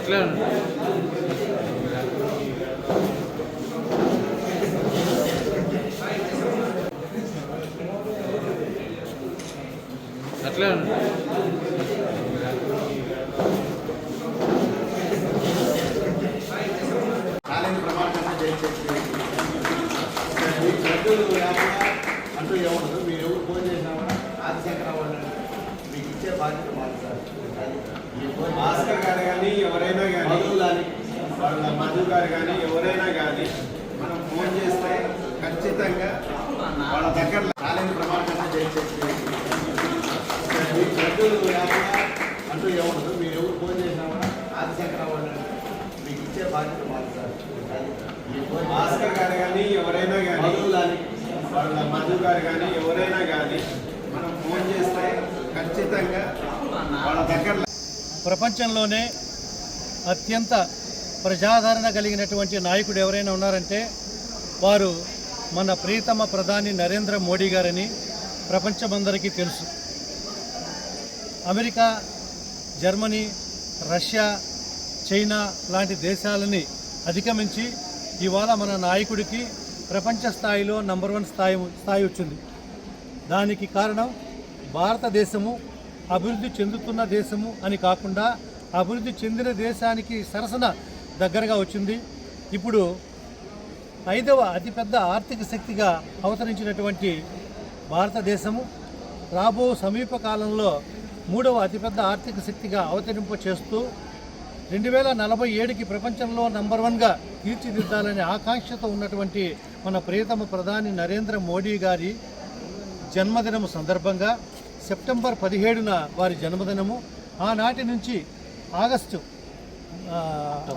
అట్లే ఉంది. అట్లే ఉంది. అంటూ ఏముండదు మీరు ఎవరు ఫోన్ చేసినామా కూడా ఆదిశంకర మీకు ఇచ్చే బాధ్యత మాది సార్ భాస్కర్ గారు ఎవరైనా కానీ మధు కానీ వాళ్ళ మధు గారు కానీ ఎవరైనా కానీ మనం ఫోన్ చేస్తే ఖచ్చితంగా వాళ్ళ దగ్గర కాలేజీ ప్రమాణంగా చేసేసి లేకుండా అంటూ ఏముండదు మీరు ఎవరు ఫోన్ చేసినా ఆదిశంకర మీకు ఇచ్చే బాధ్యత సార్. ఫోన్ భాస్కర్ గారు కానీ ఎవరైనా కానీ వాళ్ళ మధు గారు కానీ ఎవరైనా కానీ మనం ఫోన్ చేస్తే ఖచ్చితంగా వాళ్ళ దగ్గర ప్రపంచంలోనే అత్యంత ప్రజాదరణ కలిగినటువంటి నాయకుడు ఎవరైనా ఉన్నారంటే వారు మన ప్రియతమ ప్రధాని నరేంద్ర మోడీ గారని ప్రపంచమందరికీ తెలుసు. అమెరికా జర్మనీ రష్యా చైనా లాంటి దేశాలని అధిగమించి ఇవాళ మన నాయకుడికి ప్రపంచ స్థాయిలో నంబర్ వన్ స్థాయి స్థాయి వచ్చింది. దానికి కారణం భారతదేశము అభివృద్ధి చెందుతున్న దేశము అని కాకుండా అభివృద్ధి చెందిన దేశానికి సరసన దగ్గరగా వచ్చింది. ఇప్పుడు ఐదవ అతిపెద్ద ఆర్థిక శక్తిగా అవతరించినటువంటి భారతదేశము రాబో సమీప కాలంలో మూడవ అతిపెద్ద ఆర్థిక శక్తిగా అవతరింప చేస్తూ రెండు వేల నలభై ఏడుకి ప్రపంచంలో నంబర్ వన్గా తీర్చిదిద్దాలనే ఆకాంక్షతో ఉన్నటువంటి మన ప్రియతమ ప్రధాని నరేంద్ర మోడీ గారి జన్మదినము సందర్భంగా సెప్టెంబర్ పదిహేడున వారి జన్మదినము. ఆనాటి నుంచి ఆగస్టు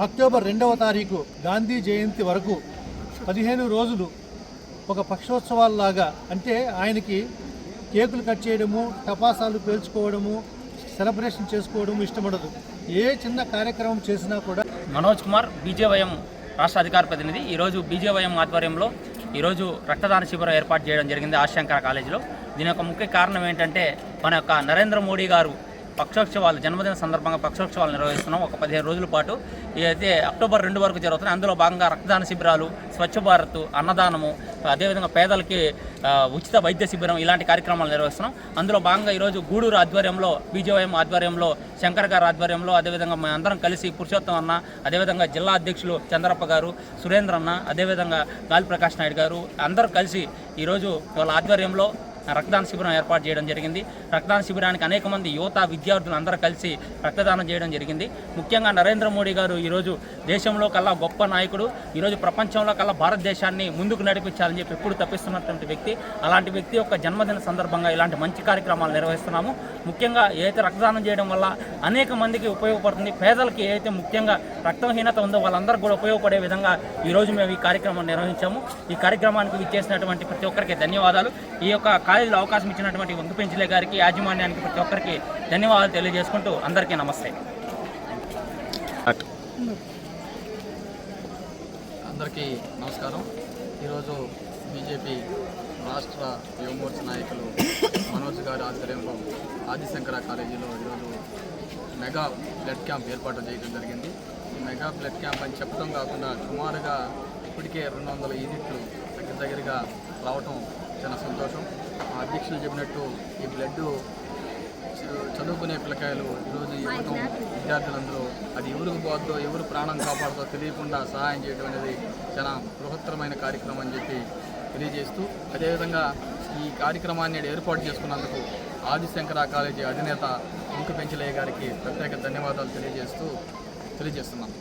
అక్టోబర్ రెండవ తారీఖు గాంధీ జయంతి వరకు పదిహేను రోజులు ఒక పక్షోత్సవాల్లాగా అంటే ఆయనకి కేకులు కట్ చేయడము టపాసాలు పేల్చుకోవడము సెలబ్రేషన్ చేసుకోవడం ఇష్టపడదు. ఏ చిన్న కార్యక్రమం చేసినా కూడా మనోజ్ కుమార్ బీజేవైఎం రాష్ట్ర అధికార ప్రతినిధి. ఈరోజు బీజేవైఎం ఆధ్వర్యంలో ఈరోజు రక్తదాన శిబిరం ఏర్పాటు చేయడం జరిగింది ఆశంకర కాలేజీలో. దీని యొక్క ముఖ్య కారణం ఏంటంటే మన యొక్క నరేంద్ర మోడీ గారు పక్షోత్సవాలు జన్మదిన సందర్భంగా పక్షోత్సవాలు నిర్వహిస్తున్నాం. ఒక పదిహేను రోజుల పాటు ఇదైతే అక్టోబర్ రెండు వరకు జరుగుతున్నాయి అందులో భాగంగా రక్తదాన శిబిరాలు స్వచ్ఛ భారత్ అన్నదానము అదేవిధంగా పేదలకి ఉచిత వైద్య శిబిరం ఇలాంటి కార్యక్రమాలు నిర్వహిస్తున్నాం. అందులో భాగంగా ఈరోజు గూడూరు ఆధ్వర్యంలో బీజేఎం ఆధ్వర్యంలో శంకర్ గారి ఆధ్వర్యంలో అదేవిధంగా మేము అందరం కలిసి పురుషోత్తం అన్న అదేవిధంగా జిల్లా అధ్యక్షులు చంద్రప్ప గారు సురేంద్ర అన్న అదేవిధంగా గాలి ప్రకాష్ నాయుడు గారు అందరూ కలిసి ఈరోజు వాళ్ళ ఆధ్వర్యంలో రక్తదాన శిబిరం ఏర్పాటు చేయడం జరిగింది. రక్తదాన శిబిరానికి అనేక మంది యువత విద్యార్థులు అందరూ కలిసి రక్తదానం చేయడం జరిగింది. ముఖ్యంగా నరేంద్ర మోడీ గారు ఈరోజు దేశంలో కల్లా గొప్ప నాయకుడు. ఈరోజు ప్రపంచంలో కల్లా భారతదేశాన్ని ముందుకు నడిపించాలని చెప్పి ఎప్పుడు తప్పిస్తున్నటువంటి వ్యక్తి. అలాంటి వ్యక్తి యొక్క జన్మదిన సందర్భంగా ఇలాంటి మంచి కార్యక్రమాలు నిర్వహిస్తున్నాము. ముఖ్యంగా ఏదైతే రక్తదానం చేయడం వల్ల అనేక మందికి ఉపయోగపడుతుంది పేదలకి ఏదైతే ముఖ్యంగా రక్తహీనత ఉందో వాళ్ళందరికీ కూడా ఉపయోగపడే విధంగా ఈరోజు మేము ఈ కార్యక్రమం నిర్వహించాము. ఈ కార్యక్రమానికి విచ్చేసినటువంటి ప్రతి ఒక్కరికి ధన్యవాదాలు. ఈ యొక్క కాలేజీలో అవకాశం ఇచ్చినటువంటి వంగు పెంచిలే గారికి యాజమాన్యానికి ప్రతి ఒక్కరికి ధన్యవాదాలు తెలియజేసుకుంటూ అందరికీ నమస్తే. అందరికీ నమస్కారం. ఈరోజు బీజేపీ రాష్ట్ర యువమోర్చ నాయకులు మనోజ్ గారి ఆధ్వర్యంలో ఆదిశంకర కాలేజీలో ఈరోజు మెగా బ్లడ్ క్యాంప్ ఏర్పాటు చేయడం జరిగింది. ఈ మెగా బ్లడ్ క్యాంప్ అని చెప్పడం కాకుండా సుమారుగా ఇప్పటికే రెండు వందల యూనిట్లు దగ్గర దగ్గరగా రావటం చాలా సంతోషం. అధ్యక్షులు చెప్పినట్టు ఈ బ్లడ్ చ- చదువుకునే పిల్లకాయలు ఈరోజు ఇవ్వటం విద్యార్థులందరూ అది ఎవరికి పోద్దో ఎవరు ప్రాణం కాపాడుతో తెలియకుండా సహాయం చేయడం అనేది చాలా బృహత్తరమైన కార్యక్రమం అని చెప్పి తెలియజేస్తూ అదేవిధంగా ఈ కార్యక్రమాన్ని ఏర్పాటు చేసుకున్నందుకు ఆదిశంకర కాలేజీ అధినేత ఇంకు పెంచలయ్య గారికి ప్రత్యేక ధన్యవాదాలు తెలియజేస్తూ తెలియజేస్తున్నాం.